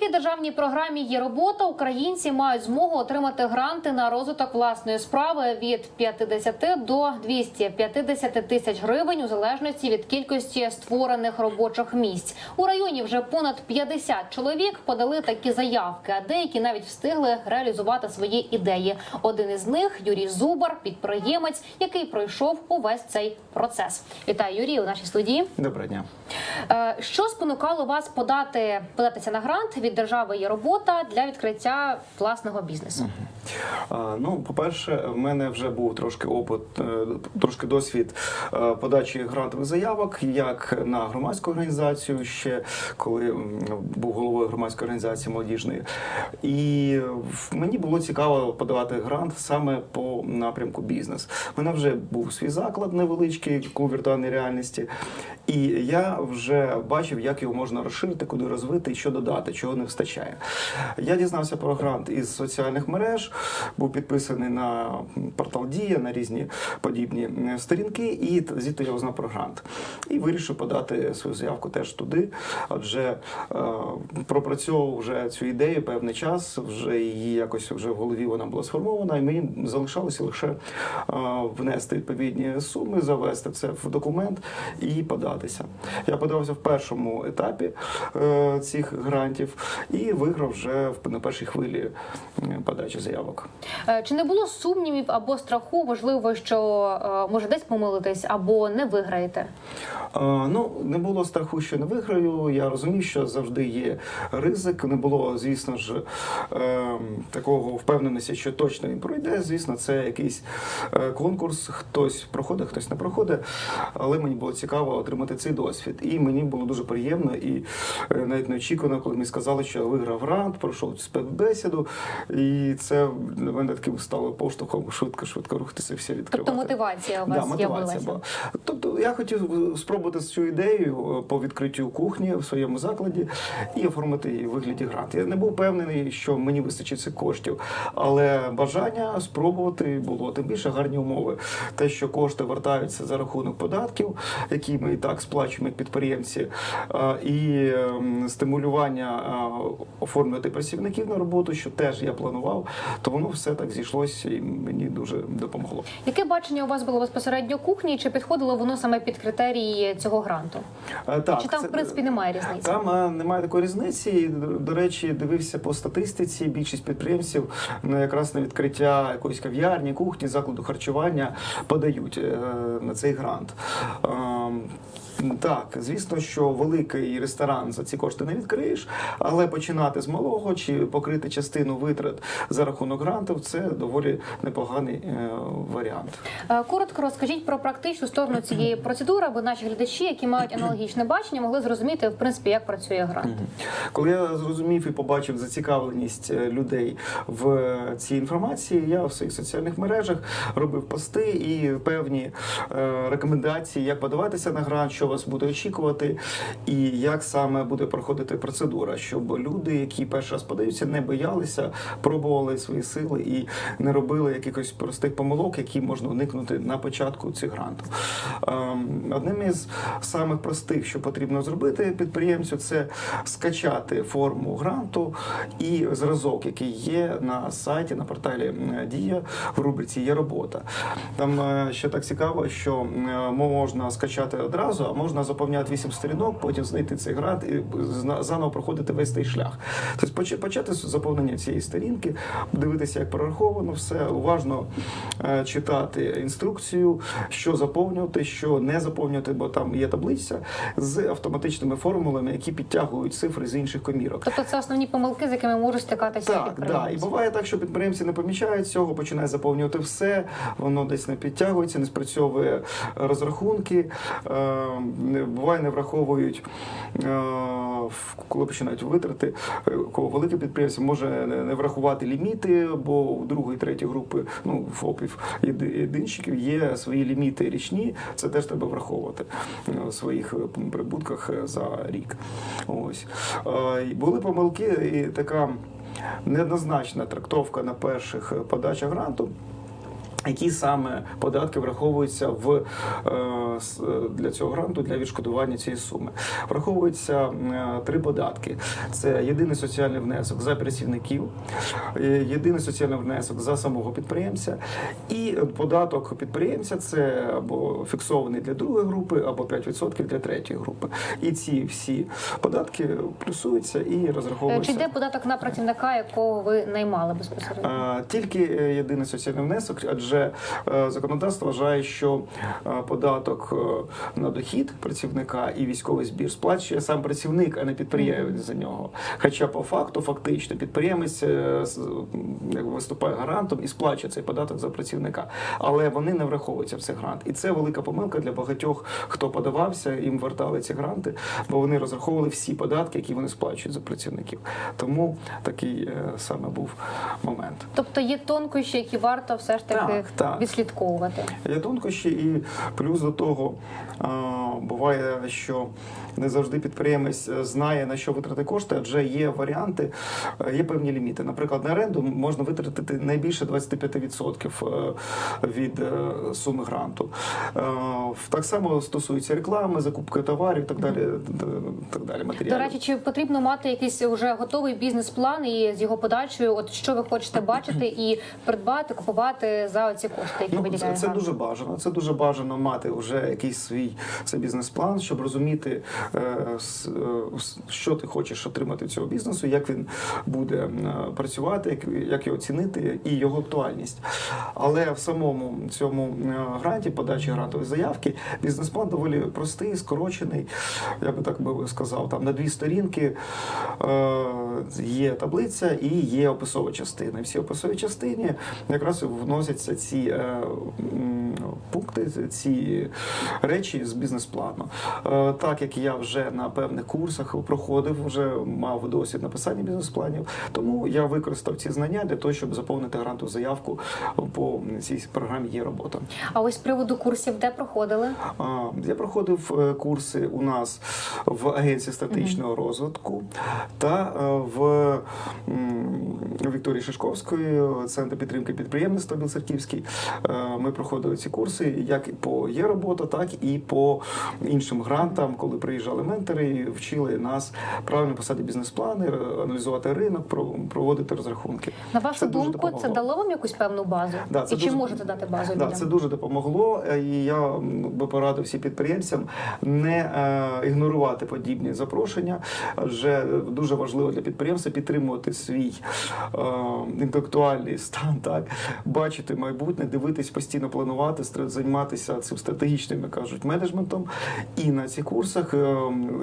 Завдяки державній програмі є робота. Українці мають змогу отримати гранти на розвиток власної справи від 50 до 250 тисяч гривень у залежності від кількості створених робочих місць. У районі вже понад 50 чоловік подали такі заявки, а деякі навіть встигли реалізувати свої ідеї. Один із них Юрій Зубар, підприємець, який пройшов увесь цей процес. Вітаю, Юрій, у нашій студії. Доброго дня. Е, Що спонукало вас подати податися на грант від держави є робота для відкриття власного бізнесу? А, Ну, по-перше, в мене вже був трошки опит, е, трошки досвід е, подачі грантових заявок, як на громадську організацію, ще коли був головою громадської організації молодіжної. І мені було цікаво подавати грант саме по напрямку бізнес. У мене вже був свій заклад невеличкий у віртуальній реальності, і я вже бачив, як його можна розширити, куди розвити і що додати, чого не вистачає. Я дізнався про грант із соціальних мереж, був підписаний на портал Дія, на різні подібні сторінки, і звідти я узнав про грант. І вирішив подати свою заявку теж туди, адже е, пропрацьовував вже цю ідею певний час, вже її якось вже в голові вона була сформована, і мені залишалося лише е, внести відповідні суми, завести це в документ і податися. Я подався в першому етапі е, цих грантів і виграв вже на першій хвилі подачі заявок. Е, Чи не було сумнівів або страху, можливо, що е, може десь помилитись або не виграєте? Е, Ну, не було страху, що не виграю. Я розумів, що завжди є ризик. Не було, звісно ж, е, такого впевненості, що точно він пройде. Звісно, це якийсь конкурс. Хтось проходить, хтось не проходить. Але мені було цікаво отримати цей досвід. І мені було дуже приємно і навіть неочікувано, коли мені сказали, що я виграв грант, пройшов спецбесіду. І це для мене таким стало поштовхом швидко-швидко рухатися, все відкривати. Тобто мотивація у Да, мотивація була. Тобто я хотів спробувати цю ідею е, по відкриттю кухні в своєму закладі і оформити її в вигляді гранту. Я не був впевнений, що мені вистачить цих коштів, але бажання спробувати було. Тим більше гарні умови. Те, що кошти вертаються за рахунок податків, які ми і так сплачуємо як підприємці, е, і ем, стимулювання е, оформлювати працівників на роботу, що теж я планував, то воно все так зійшлося і мені дуже допомогло. Яке бачення у вас було безпосередньо кухні? Чи підходило воно саме під критерії цього гранту? Е, Так, Чи там, це- в принципі, немає різниці? Там е, немає такої різниці. До речі, дивився по статистиці. Більшість підприємців на якраз на відкриття якоїсь кав'ярні, кухні, закладу харчування подають е, на цей грант. Так, звісно, що великий ресторан за ці кошти не відкриєш, але починати з малого чи покрити частину витрат за рахунок грантів це доволі непоганий е, варіант. Е, Коротко розкажіть про практичну сторону цієї процедури, аби наші глядачі, які мають аналогічне бачення, могли зрозуміти в принципі, як працює грант. Коли я зрозумів і побачив зацікавленість е, людей в цій інформації, я в своїх соціальних мережах робив пости і певні рекомендації, як подаватися на грант, що вас буде очікувати, і як саме буде проходити процедура, щоб люди, які перший раз подаються, не боялися, пробували свої сили і не робили якихось простих помилок, які можна уникнути на початку цих грантів. Ем, Одним із самих простих, що потрібно зробити підприємцю, це скачати форму гранту і зразок, який є на сайті, на порталі Дія в рубриці Є робота. Там е, ще так цікаво, що е, можна скачати одразу, можна заповняти вісім сторінок, потім знайти цей грант і заново проходити весь цей шлях. Тобто поч- почати з заповнення цієї сторінки, дивитися, як прораховано все, уважно е, читати інструкцію, що заповнювати, що не заповнювати, бо там є таблиця з автоматичними формулами, які підтягують цифри з інших комірок. Тобто це основні помилки, з якими можуть стикатися Так, да. І буває так, що підприємці не помічають цього, починають заповнювати все, воно десь не підтягується, не спрацьовує розрахунки, е, не- буває, не враховують, е, коли починають витрати. е, велике підприємство може не врахувати ліміти, бо у другої, третьої групи, ну, ФОПів єди- єдинщиків є свої ліміти річні, це теж треба враховувати е, у своїх прибутках за рік. Ось. Були помилки, і така неоднозначна трактовка на перших подачах гранту. Які саме податки враховуються в е, для цього гранту для відшкодування цієї суми? Враховуються е, три податки: це єдиний соціальний внесок за працівників, е, єдиний соціальний внесок за самого підприємця, і податок підприємця це або фіксований для другої групи, або 5% для третьої групи. І ці всі податки плюсуються і Е, Чи розраховуються. йде податок на працівника, якого ви наймали безпосередньо? Е, Тільки е, єдиний соціальний внесок, адже е, законодавство вважає, що е, податок е, на дохід працівника і військовий збір сплачує сам працівник, а не підприємець за нього. Хоча по факту, фактично, підприємець виступає гарантом і сплачує цей податок за працівника, але вони не враховуються в цей грант. І це велика помилка для багатьох, хто подавався, їм вертали ці гранти, бо вони розраховували всі податки, які вони сплачують за працівників. Тому такий саме був момент. Тобто є тонкощі, які варто все ж таки Так, так. відслідковувати. Є тонкощі, і плюс до того буває, що не завжди підприємець е, знає на що витрати кошти, адже є варіанти, е, є певні ліміти. Наприклад, на оренду можна витратити найбільше 25% е, від суми гранту. Так само стосується реклами, закупки товарів, так далі, так далі. До речі, чи потрібно мати якийсь вже готовий бізнес-план і з його подачею, от що ви хочете бачити і придбати, купувати за оці кошти, які Ну, виділяє це, це дуже бажано. Це дуже бажано мати вже якийсь свій цей бізнес-план, щоб розуміти, е, е, що ти хочеш отримати цього бізнесу, як він буде е, працювати, як, його оцінити і його актуальність. Але в самому цьому гранті, подачі грантової заявки, бізнес-план доволі простий, скорочений. Я би так би сказав, там на дві сторінки є таблиця і є описова частина. Всі описові частині якраз вносяться ці пункти, ці речі з бізнес-плану. Е, Так як я вже на певних курсах проходив, вже мав досвід написання бізнес-планів, тому я використав ці знання для того, щоб заповнити грантову заявку по цій програмі є робота. А ось з приводу курсів, де проходили? Я проходив е, курси у нас в агенції стратегічного розвитку та е, в Вікторії Шишковської, центр підтримки підприємництва Білцерківський. Е, Ми проходили ці курси як по є робота, так і по іншим грантам, коли приїжджали ментори і вчили нас правильно писати бізнес-плани, аналізувати ринок, про- проводити розрахунки. На вашу Це думку, це дало вам якусь певну базу? Да, це і чи можете дати базу Да, людям? це дуже допомогло, е, і я би порадив всім підприємцям не е, ігнорувати подібні запрошення. Адже дуже важливо для підприємства підтримувати свій е, інтелектуальний стан, так бачити майбутнє, дивитись, постійно планувати, займатися цим стратегічним, як кажуть, менеджментом. І на цих курсах, е,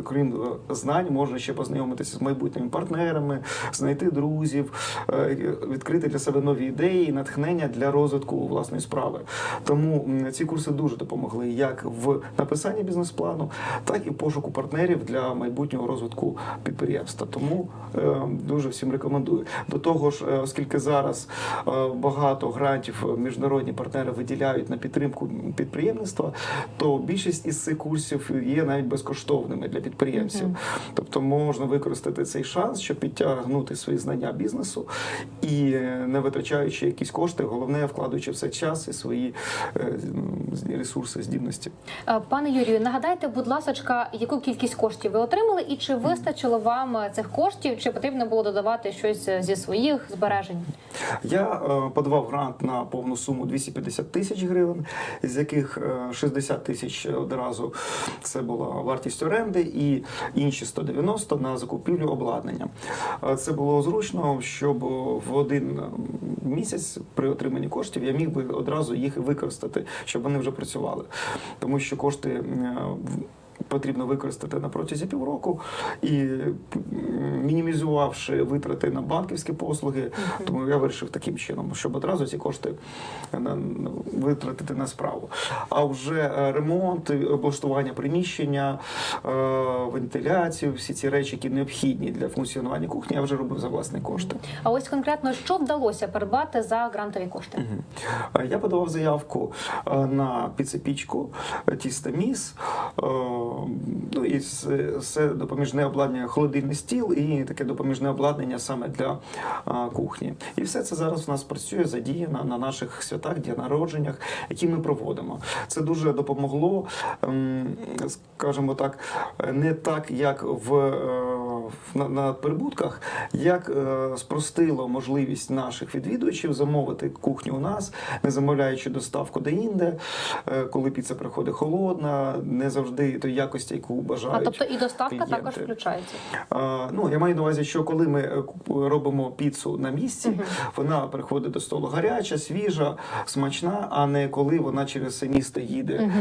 крім е, знань, можна ще познайомитися з майбутніми партнерами, знайти друзів, е, відкрити для себе нові ідеї, і натхнення для розвитку власної справи. Тому ці курси дуже допомогли як в написанні бізнес-плану, так і пошуку партнерів для майбутнього розвитку підприємства. Тому дуже всім рекомендую. До того ж, оскільки зараз багато грантів міжнародні партнери виділяють на підтримку підприємництва, то більшість із цих курсів є навіть безкоштовними для підприємців. Тобто можна використати цей шанс, щоб підтягнути свої знання бізнесу і е, не витрачаючи якісь кошти, головне вкладаючи все час і свої е, ресурси, здібності. Е, Пане Юрію, нагадайте, будь ласка, яку кількість коштів ви отримали, і чи вистачило вам цих коштів, чи потрібно було додавати щось зі своїх збережень? Я подавав грант на повну суму 250 тисяч гривень, з яких е, 60 тисяч одразу це була вартість оренди, і інші 190 на закупівлю обладнання. Е, Це було зручно, щоб в один місяць при отриманні коштів я міг би одразу їх використати, щоб вони вже працювали, тому що кошти. Потрібно використати на протязі півроку і м, мінімізувавши витрати на банківські послуги, тому я вирішив таким чином, щоб одразу ці кошти витратити на справу. А вже е, ремонт, облаштування приміщення, е, вентиляцію, всі ці речі, які необхідні для функціонування кухні, я вже робив за власні кошти. А ось конкретно що вдалося придбати за грантові кошти? Е, Я подавав заявку на піцепічку е, і це допоміжне обладнання, холодильний стіл і таке допоміжне обладнання саме для кухні. І все це зараз у нас працює задіяно на наших святах, дня народженнях, які ми проводимо. Це дуже допомогло, ем, скажімо так, не так, як в, е, на, на прибутках, як е, спростило можливість наших відвідувачів замовити кухню у нас, не замовляючи доставку де-інде, е, коли піца приходить холодна, не завжди той якості, яку бажають. А тобто і доставка клієнти. також включається. А, ну, я маю на увазі, що коли ми е, робимо піцу на місці, вона приходить до столу гаряча, свіжа, смачна, а не коли вона через все місто їде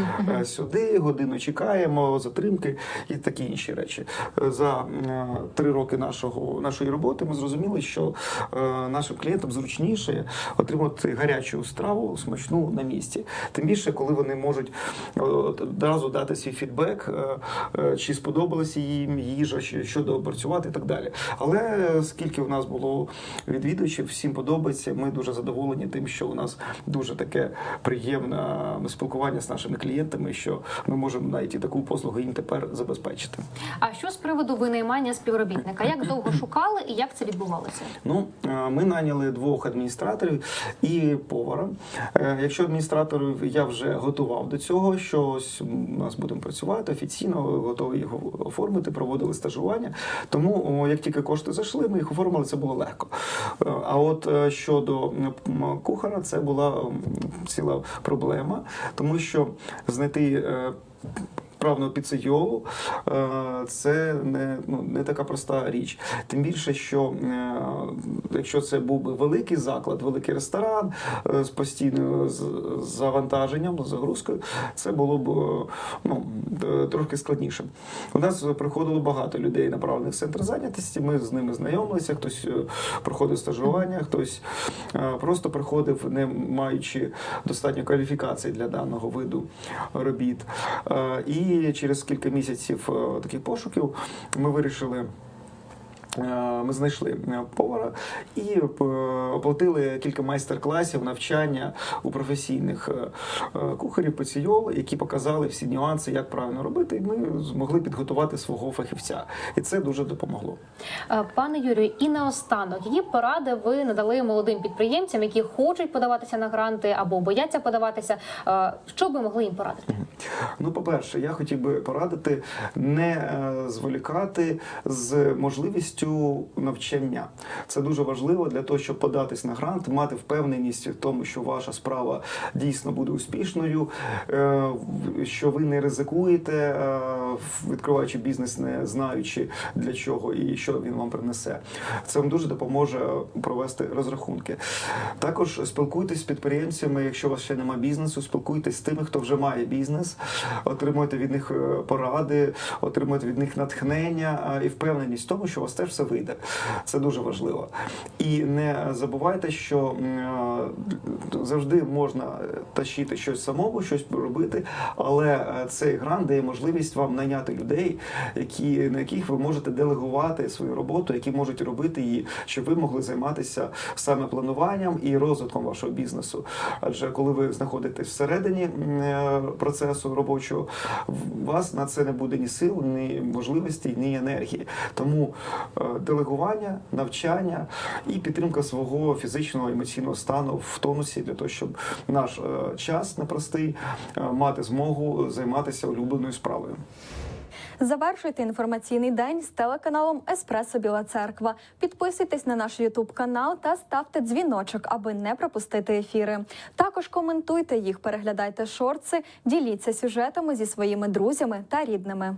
е, сюди, годину чекаємо, затримки і такі інші речі. Е, За е, три роки нашого, нашої роботи ми зрозуміли, що е, нашим клієнтам зручніше отримати гарячу страву, смачну на місці. Тим більше, коли вони можуть е, одразу дати свій фідбек, е, чи сподобалася їм їжа, чи що доопрацювати і так далі. Але скільки у нас було відвідувачів, всім подобається. Ми дуже задоволені тим, що у нас дуже таке приємне спілкування з нашими клієнтами, що ми можемо навіть і таку послугу їм тепер забезпечити. А що з приводу винаймання співробітника? Як довго шукали і як це відбувалося? Ну, е, ми наняли двох адміністраторів і повара. Е, Якщо адміністраторів я вже готував до цього, що ось нас будемо працювати офіційно, готові їх оформити, проводили стажування. Тому як тільки кошти зайшли, ми їх оформили, це було легко. Е, А от щодо кухара, це була ціла проблема, тому що знайти. Правного піцейолу е, це не, ну, не така проста річ. Тим більше, що е, якщо це був би великий заклад, великий ресторан е, з постійною з- завантаженням, загрузкою, це було б ну, трохи складніше. У нас приходило багато людей, направлених в центр зайнятості. Ми з ними знайомилися. Хтось проходив стажування, хтось просто приходив, не маючи достатньо кваліфікації для даного виду робіт. Е, Через кілька місяців е, таких пошуків ми вирішили. Е, Ми знайшли е, повара і е, оплатили кілька майстер-класів навчання у професійних кухарів пеційол, які показали всі нюанси, як правильно робити. І ми змогли підготувати свого фахівця, і це дуже допомогло. Пане Юрію, і наостанок, які поради ви надали молодим підприємцям, які хочуть подаватися на гранти або бояться подаватися? Що би могли їм порадити? Ну, по-перше, я хотів би порадити не зволікати з можливістю навчання. Це дуже важливо для того, щоб податись на грант, мати впевненість в тому, що ваша справа дійсно буде успішною, е, що ви не ризикуєте, е, відкриваючи бізнес, не знаючи для чого і що він вам принесе. Це вам дуже допоможе провести розрахунки. Також спілкуйтесь з підприємцями, якщо у вас ще немає бізнесу, спілкуйтесь з тими, хто вже має бізнес, отримуйте від них е, поради, отримуйте від них натхнення і впевненість в тому, що у вас теж все вийде. Це дуже важливо. І не забувайте, що е, завжди можна тащити щось самому, щось робити, але е, цей грант дає можливість вам найняти людей, які, на яких ви можете делегувати свою роботу, які можуть робити її, щоб ви могли займатися саме плануванням і розвитком вашого бізнесу. Адже коли ви знаходитесь всередині е, процесу робочого, у вас на це не буде ні сил, ні можливостей, ні енергії. Тому е, делегування, навчання і підтримка свого фізичного емоційного стану в тонусі для того, щоб наш е, час непростий е, мати змогу займатися улюбленою справою. Завершуйте інформаційний день з телеканалом Еспресо Біла Церква. Підписуйтесь на наш Ютуб канал та ставте дзвіночок, аби не пропустити ефіри. Також коментуйте їх, переглядайте шорти, діліться сюжетами зі своїми друзями та рідними.